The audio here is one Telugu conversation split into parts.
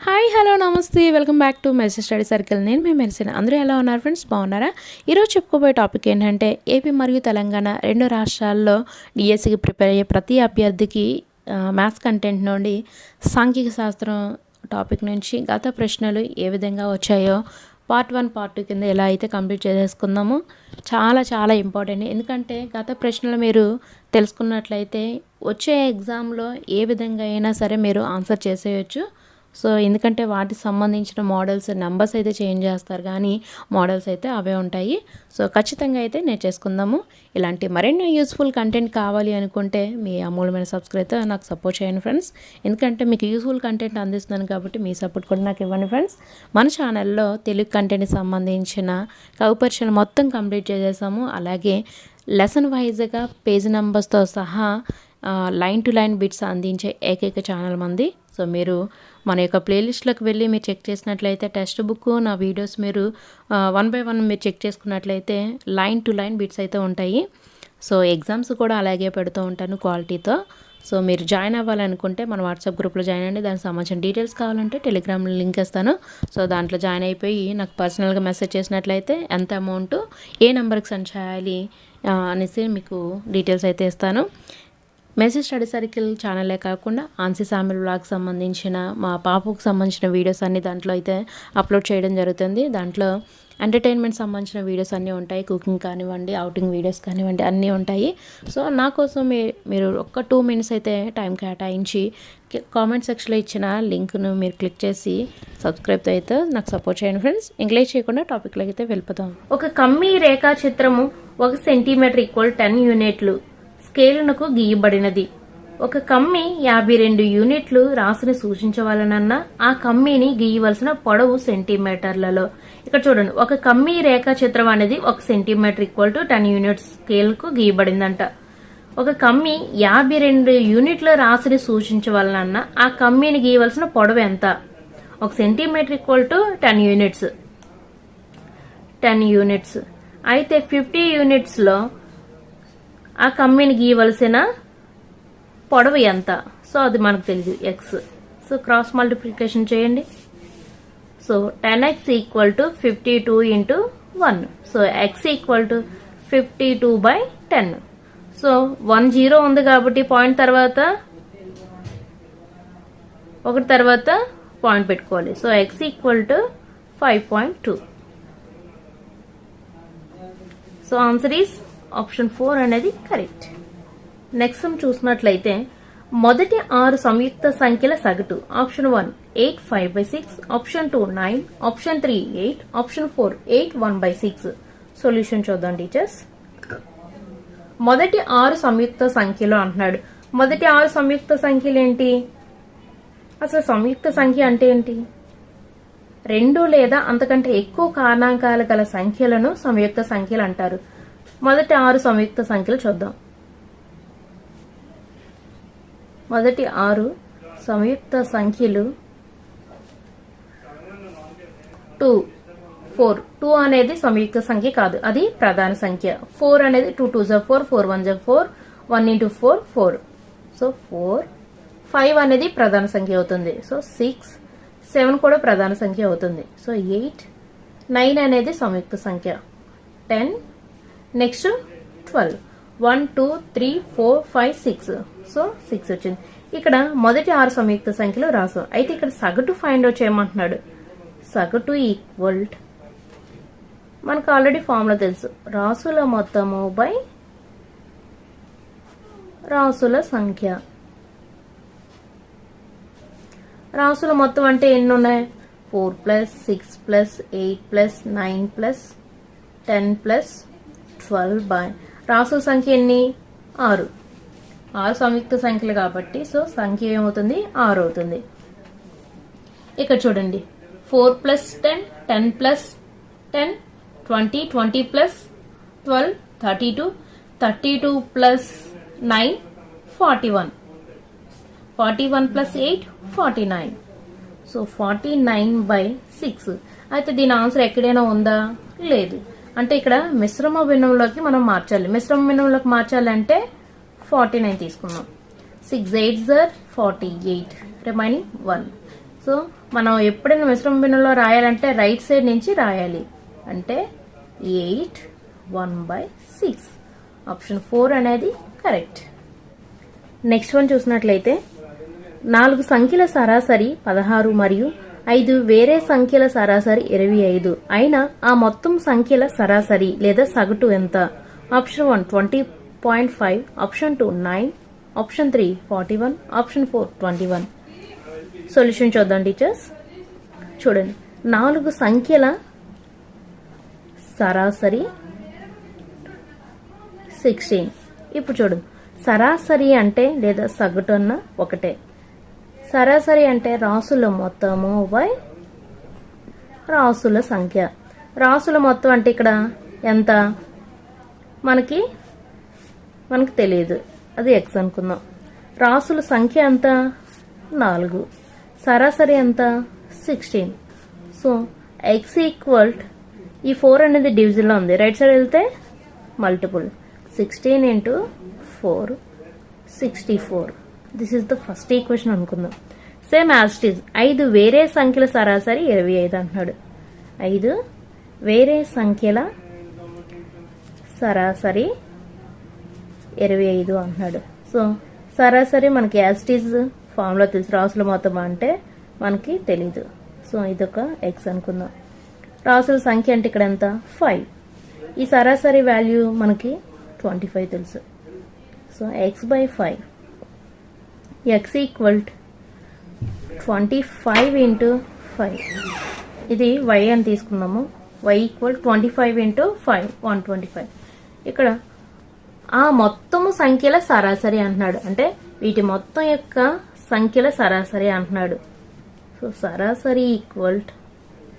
హాయ్ హలో నమస్తే. Welcome back to message study circle నేను మేము మెరిసిన అందరూ ఎలా ఉన్నారు ఫ్రెండ్స్ బాగున్నారా? ఈరోజు చెప్పుకోబోయే టాపిక్ ఏంటంటే ఏపీ మరియు తెలంగాణ రెండు రాష్ట్రాల్లో డిఎస్సికి ప్రిపేర్ అయ్యే ప్రతి అభ్యర్థికి మ్యాథ్స్ కంటెంట్ నుండి సాంఘిక శాస్త్రం టాపిక్ నుంచి గత ప్రశ్నలు ఏ విధంగా వచ్చాయో పార్ట్ వన్ పార్ట్ టూ కింద ఎలా అయితే కంప్లీట్ చేసేసుకుందామో చాలా చాలా ఇంపార్టెంట్ ఎందుకంటే గత ప్రశ్నలు మీరు తెలుసుకున్నట్లయితే వచ్చే ఎగ్జామ్లో ఏ విధంగా అయినా సరే మీరు ఆన్సర్ చేసేయచ్చు. సో ఎందుకంటే వాటికి సంబంధించిన మోడల్స్ నెంబర్స్ అయితే చేంజ్ చేస్తారు. కానీ మోడల్స్ అయితే అవే ఉంటాయి. సో ఖచ్చితంగా అయితే నేను చేసుకుందాము. ఇలాంటి మరెన్నో యూస్ఫుల్ కంటెంట్ కావాలి అనుకుంటే మీ అమూల్యమైన సబ్స్క్రైబ్తో నాకు సపోర్ట్ చేయండి ఫ్రెండ్స్. ఎందుకంటే మీకు యూస్ఫుల్ కంటెంట్ అందిస్తున్నాను కాబట్టి మీ సపోర్ట్ కూడా నాకు ఇవ్వండి ఫ్రెండ్స్. మన ఛానల్లో తెలుగు కంటెంట్కి సంబంధించిన కౌపరీక్షలు మొత్తం కంప్లీట్ చేసేసాము. అలాగే లెసన్ వైజ్గా పేజ్ నెంబర్స్తో సహా లైన్ టు లైన్ బిట్స్ అందించే ఏకైక ఛానల్ మంది సో మీరు మన యొక్క ప్లేలిస్ట్లోకి వెళ్ళి మీరు చెక్ చేసినట్లయితే టెక్స్ట్ బుక్ నా వీడియోస్ మీరు వన్ బై వన్ మీరు చెక్ చేసుకున్నట్లయితే లైన్ టు లైన్ బిట్స్ అయితే ఉంటాయి. సో ఎగ్జామ్స్ కూడా అలాగే పెడుతూ ఉంటాను క్వాలిటీతో. సో మీరు జాయిన్ అవ్వాలనుకుంటే మన వాట్సాప్ గ్రూప్లో జాయిన్ అండి దానికి సంబంధించిన డీటెయిల్స్ కావాలంటే టెలిగ్రామ్లో లింక్ ఇస్తాను. సో దాంట్లో జాయిన్ అయిపోయి నాకు పర్సనల్గా మెసేజ్ చేసినట్లయితే ఎంత అమౌంట్ ఏ నెంబర్కి సెండ్ చేయాలి అనేసి మీకు డీటెయిల్స్ అయితే ఇస్తాను. మెసేజ్ స్టడీ సర్కిల్ ఛానలే కాకుండా ఆన్సీ సామిల్ బ్లాగ్ సంబంధించిన మా పాపకు సంబంధించిన వీడియోస్ అన్ని దాంట్లో అయితే అప్లోడ్ చేయడం జరుగుతుంది. దాంట్లో ఎంటర్టైన్మెంట్ సంబంధించిన వీడియోస్ అన్నీ ఉంటాయి. కుకింగ్ కానివ్వండి అవుటింగ్ వీడియోస్ కానివ్వండి అన్నీ ఉంటాయి. సో నా కోసం మీరు ఒక్క టూ మినిట్స్ అయితే టైం కేటాయించి కామెంట్ సెక్షన్లో ఇచ్చిన లింక్ను మీరు క్లిక్ చేసి సబ్స్క్రైబ్ అయితే నాకు సపోర్ట్ చేయండి ఫ్రెండ్స్ ఇంగ్లీష్ చేయకుండా టాపిక్లోకి అయితే వెళ్ళిపోతాం. ఒక కమ్మి రేఖా చిత్రము ఒక సెంటీమీటర్ ఈక్వల్ టెన్ యూనిట్లు స్కేలునకు గీయబడినది. ఒక కమ్మి యాభై రెండు యూనిట్లు రాశిని సూచించవలనన్నా ఆ కమ్మిని గీయవలసిన పొడవు సెంటీమీటర్లలో. ఇక్కడ చూడండి ఒక కమ్మి రేఖా చిత్రం అనేది ఒక centimetre equal to ten units స్కేల్కు గీయబడిందంట. ఒక కమ్మి యాభై రెండు యూనిట్ల రాశిని సూచించవలనన్నా ఆ కమ్మీని గీయవలసిన పొడవు ఎంత? ఒక centimetre equal to ten units ten units అయితే ఫిఫ్టీ యూనిట్స్లో ఆ కమ్మీని గీయవలసిన పొడవు ఎంత? సో అది మనకు తెలియదు ఎక్స్ సో క్రాస్ మల్టిప్లికేషన్ చేయండి. So ten X equal to fifty two into one so X equal to fifty two by ten so one zero ఉంది కాబట్టి పాయింట్ తర్వాత ఒకటి తర్వాత పాయింట్ పెట్టుకోవాలి. So X equal to five point two so answer is option four అనేది కరెక్ట్. నెక్స్ట్ సమ్ చూసినట్లయితే మొదటి ఆరు సంయుక్త సంఖ్యల సగటు. Option one eight five by six option two nine option three eight option four eight one by six solution చూద్దాం టీచర్స్ మొదటి ఆరు సంయుక్త సంఖ్యలు అంటున్నాడు. మొదటి ఆరు సంయుక్త సంఖ్యలు ఏంటి? అసలు సంయుక్త సంఖ్య అంటే ఏంటి? రెండు లేదా అంతకంటే ఎక్కువ కారణాంకాలు గల సంఖ్యలను సంయుక్త సంఖ్యలు అంటారు. మొదటి ఆరు సంయుక్త సంఖ్యలు చూద్దాం. మొదటి ఆరు సంయుక్త సంఖ్యలు టూ ఫోర్. టూ అనేది సంయుక్త సంఖ్య కాదు. అది ప్రధాన సంఖ్య. ఫోర్ అనేది టూ టూ జా ఫోర్ ఫోర్ వన్ జా four one into four four. So four. Five అనేది ప్రధాన సంఖ్య అవుతుంది. So six. సెవెన్ కూడా ప్రధాన సంఖ్య అవుతుంది. So eight. నైన్ అనేది సంయుక్త సంఖ్య. Ten. Next twelve one two three four five six so six వచ్చింది. ఇక్కడ మొదటి ఆరు సంయుక్త సంఖ్యలో రాసాం. అయితే ఇక్కడ సగటు ఫైండ్ అవుట్ చేయమంటున్నాడు. సగటు ఈక్వల్ మనకు ఆల్రెడీ ఫార్ములా తెలుసు. రాసుల మొత్తము బై రాసుల సంఖ్య. రాసుల మొత్తం అంటే ఎన్ని ఉన్నాయి? Four plus six plus eight plus nine plus ten plus twelve by రాసుల సంఖ్య ఎన్ని? ఆరు. ఆరు సంయుక్త సంఖ్యలు కాబట్టి సో సంఖ్య ఏమవుతుంది? ఆరు అవుతుంది. ఇక్కడ చూడండి. Four plus ten ten plus ten twenty twenty plus twelve thirty two thirty two plus nine forty one. Forty one plus eight forty nine. So forty nine by six. అయితే దీని ఆన్సర్ ఎక్కడైనా ఉందా? లేదు. అంటే ఇక్కడ మిశ్రమ భిన్నంలోకి మనం మార్చాలి. మిశ్రమ భిన్నంలోకి మార్చాలంటే ఫార్టీ నైన్ తీసుకున్నాం six eight జర్ forty eight remaining one so మనం ఎప్పుడైనా మిశ్రమ భిన్నంలో రాయాలంటే రైట్ సైడ్ నుంచి రాయాలి. అంటే eight one by six option four అనేది కరెక్ట్ నెక్స్ట్ వన్ చూసినట్లయితే నాలుగు సంఖ్యల సరాసరి పదహారు మరియు ఐదు వేరే సంఖ్యల సరాసరి ఇరవై ఐదు. అయినా ఆ మొత్తం సంఖ్యల సరాసరి లేదా సగటు ఎంత? Option one twenty point five option two nine option three forty one option four twenty one. Solution చూద్దాం టీచర్స్. చూడండి. నాలుగు సంఖ్యల సరాసరి సిక్స్టీన్. ఇప్పుడు చూడు. సరాసరి అంటే లేదా సగటు అన్న ఒకటే. సరాసరి అంటే రాసుల మొత్తము. బై రాసుల సంఖ్య. రాసుల మొత్తం అంటే ఇక్కడ ఎంత? మనకి మనకు తెలియదు. అది ఎక్స్ అనుకుందాం. రాసుల సంఖ్య ఎంత? నాలుగు. సరాసరి ఎంత? సిక్స్టీన్. సో ఎక్స్ ఈక్వల్ ఈ ఫోర్ అనేది డివిజన్లో ఉంది. రైట్ సైడ్ వెళ్తే multiple sixteen into four sixty four this is the first equation అనుకుందాం. సేమ్ యాజ్టీజ్ ఐదు వేరే సంఖ్యల సరాసరి ఇరవై ఐదు అంటున్నాడు. ఐదు వేరే సంఖ్యల సరాసరి ఇరవై ఐదు అంటున్నాడు. సో సరాసరి మనకి యాజ్టీజ్ ఫామ్లో తెలుసు. రాసుల మొత్తం అంటే మనకి తెలీదు. సో ఇదొక ఎక్స్ అనుకుందాం. రాసుల సంఖ్య అంటే ఇక్కడ ఎంత? ఫైవ్ ఈ సరాసరి వాల్యూ మనకి ట్వంటీ ఫైవ్ తెలుసు. So X by five X equal twenty five into five ఇది వై అని తీసుకున్నాము. Y equal twenty five into five one twenty five ఇక్కడ ఆ మొత్తము సంఖ్యల సరాసరి అంటున్నాడు. అంటే వీటి మొత్తం యొక్క సంఖ్యల సరాసరి అంటున్నాడు. సో సరాసరి ఈక్వల్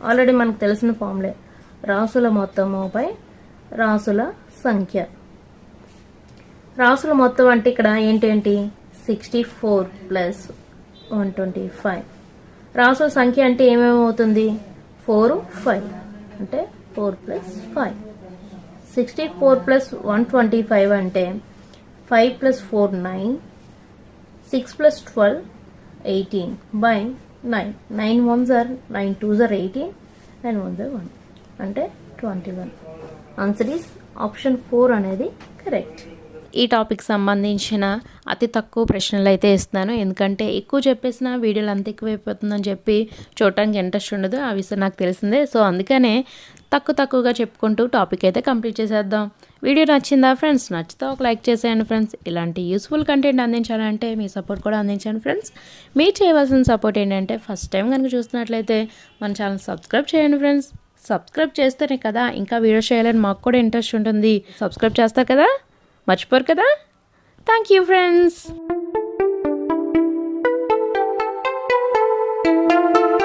ఆల్రెడీ మనకు తెలిసిన ఫామ్లే రాసుల మొత్తముపై రాసుల సంఖ్య. రాసుల మొత్తం అంటే ఇక్కడ ఏంటేంటి sixty four plus one twenty five రాసుల సంఖ్య అంటే ఏమేమవుతుంది ఫోర్ ఫైవ్ అంటే four plus five sixty four plus one twenty five అంటే five plus four nine six plus twelve eighteen by nine nine one జర్ nine two జర్ ఎయిటీన్ నైన్ వన్ జర్ వన్ అంటే twenty one answer is option four అనేది కరెక్ట్ ఈ టాపిక్ సంబంధించిన అతి తక్కువ ప్రశ్నలు అయితే ఇస్తున్నాను. ఎందుకంటే ఎక్కువ చెప్పేసిన వీడియోలు అంత ఎక్కువైపోతుందని చెప్పి చూడటానికి ఇంట్రెస్ట్ ఉండదు. ఆ విషయం నాకు తెలిసిందే. సో అందుకనే తక్కువ తక్కువగా చెప్పుకుంటూ టాపిక్ అయితే కంప్లీట్ చేసేద్దాం. వీడియో నచ్చిందా ఫ్రెండ్స్? నచ్చితే ఒక లైక్ చేసేయండి ఫ్రెండ్స్. ఇలాంటి యూస్ఫుల్ కంటెంట్ అందించాలంటే మీ సపోర్ట్ కూడా అందించండి ఫ్రెండ్స్. మీరు చేయవలసిన సపోర్ట్ ఏంటంటే ఫస్ట్ టైం కనుక చూస్తున్నట్లయితే మన ఛానల్ సబ్స్క్రైబ్ చేయండి ఫ్రెండ్స్. సబ్స్క్రైబ్ చేస్తేనే కదా ఇంకా వీడియో చేయాలని మాకు కూడా ఇంట్రెస్ట్ ఉంటుంది. సబ్స్క్రైబ్ చేస్తారు కదా? మర్చిపోరు కదా థ్యాంక్ యూ ఫ్రెండ్స్